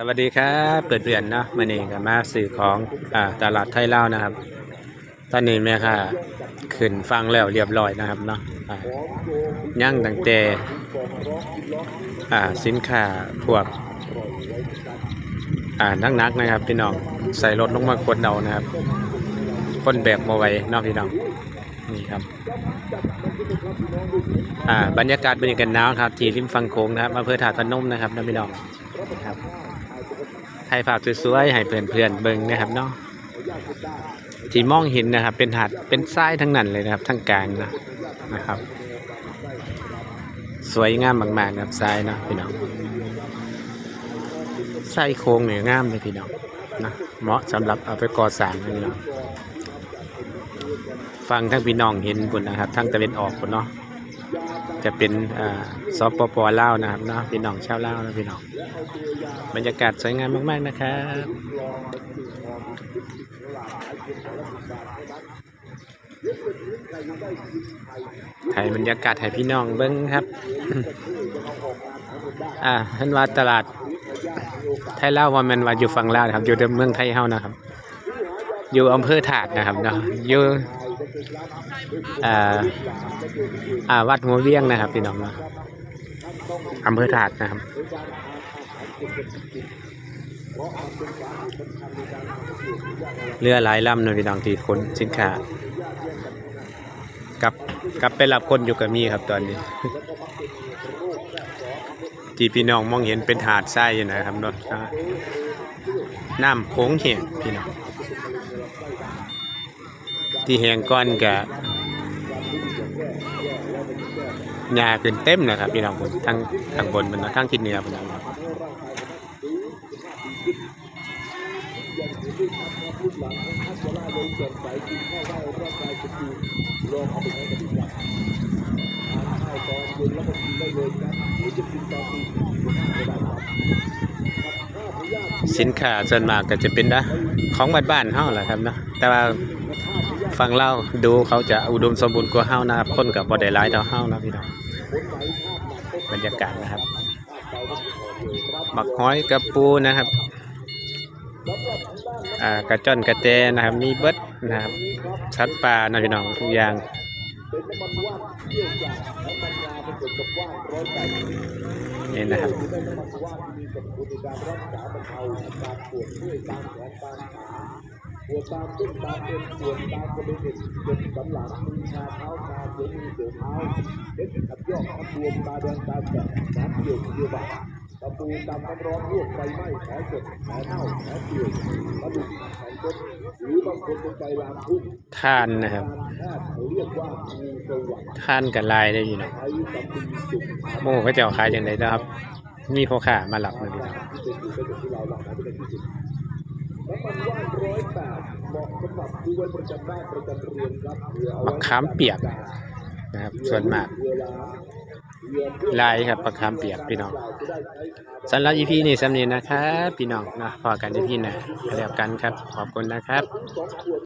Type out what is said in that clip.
สวัสดีครับเปิดเดือนเนาะมื่อนี้ก็มาสื่อของอ่าตลาดไทยเล่านะครับ ตอนนี้แม่ค่ะขึ้นฟังแล้วเรียบร้อยนะครับเนาะอ่าย่างตั้งแต่อ่าสินค้าพวกอ่านักๆนะครับพี่น้องใส่รถลงมาคนเอานะครับ คนแบกมาไว้เนาะพี่น้องนี่ครับอ่าบรรยากาศบรรยากาศหนาวครับที่ริมฝั่งโขงนะครับอำเภอถาดพนมนะครับนะพี่น้องครับ ถ่ายภาพสวยๆให้เพื่อนๆเบิ่งนะครับเนาะที่มองเห็นนะครับ เป็นหาดเป็นทรายทั้งนั้นเลยนะครับ ทั้งกลางนะนะครับ สวยงามมากๆนะครับทรายเนาะพี่น้องทรายโค้งเนี่ยงามเลยพี่น้องนะเหมาะสำหรับเอาไปก่อสร้างนะพี่น้องฟังทั้งพี่น้องเห็นบุญนะครับทั้งตะเวนออกบุญเนาะ จะเป็นซอ่าสปปลานะครับเนาะพี่น้องชาวลานะพี่น้องบรรยากาศสวยงามมากๆนะครับถ่ายบรรยากาศให้พี่น้องเบิ้งครับ อ่าท่านว่าตลาดไทยล่าว่าแมันว่าอยู่ฝั่งลาวครับ อยู่ในเมืองไทยเฮานะครับ อยู่อำเภอถาดนะครับเนาะอยู่ วัดหัวเวียงนะครับพี่น้องนะอำเภอถาดนะครับเรือหลายลำเนะพี่น้องที่ขนสินค้ากับกับไปรับคนอยู่กับมีครับตอนนี้ที่พี่น้องมองเห็นเป็นหาดทรายอยู่นะครับเนาะน้ำโค้งเหี่ยพี่น้อง ที่แหงก้อนกับหญ้าขึ้นเต็มนะครับพี่น้องบนทั้งทางบนมันนะทั้งทิศเหนือพี่น้องครับสินค้าส่วนมากก็จะเป็นนะของบ้านบ้านเฮาแหละครับเนาะแต่ว่า ฟังเล่าดูเขาจะอุดมสมบูรณ์กว่าเฮานะครับคนกับบ่ได้หลายเท่าเฮานะพี่น้องบรรยากาศนะครับบักห้อยกระปูนะครับกระจอนกระแตนะครับ มีเบิดนะครับชัดปลานะพี่น้องทุกอย่างนี่นะครับ ปวดตามต้นตาเอ็นปวดตามกระดูกเอ็นเจ็บสันหลังมือชาเท้าชาเสียมือเสียเท้าเอ็นขัดยอกขัดบวมตาแดงตาแฉะน้ำเกี่ยวเกี่ยวบาดตะปูตามน้ำร้อนลวกไฟไหม้แผลเจ็บแผลเน่าแผลเปื่อยกระดูกแขนต้นหรือบางคนเป็นใจลามทุ่งท่านนะครับเรียกว่างูสวัสดิ์ทานกับลายได้ยู่เนาะโม่ก็จะเอาขายอย่างไรนะครับ มีพ่อค้ามาหลับนะพี่น้องที่เป็นอยู่เป็นอย่างที่เราหลัก น้ำมันว่านร้อยแปดเหมาะสำหรับผู้ไว้ประจำบ้าประจำเรือนครับเพื่อเอามะไว้ขามเปียกนะครับ ส่วนมากเวลาเรือเพื่อลายครับมะขามเปียกพี่น้องสำหรับอีพีนี้สำเนียงนะครับพี่น้องนะพอกันที่พี่นะแล้วกันครับ ขอบคุณนะครับ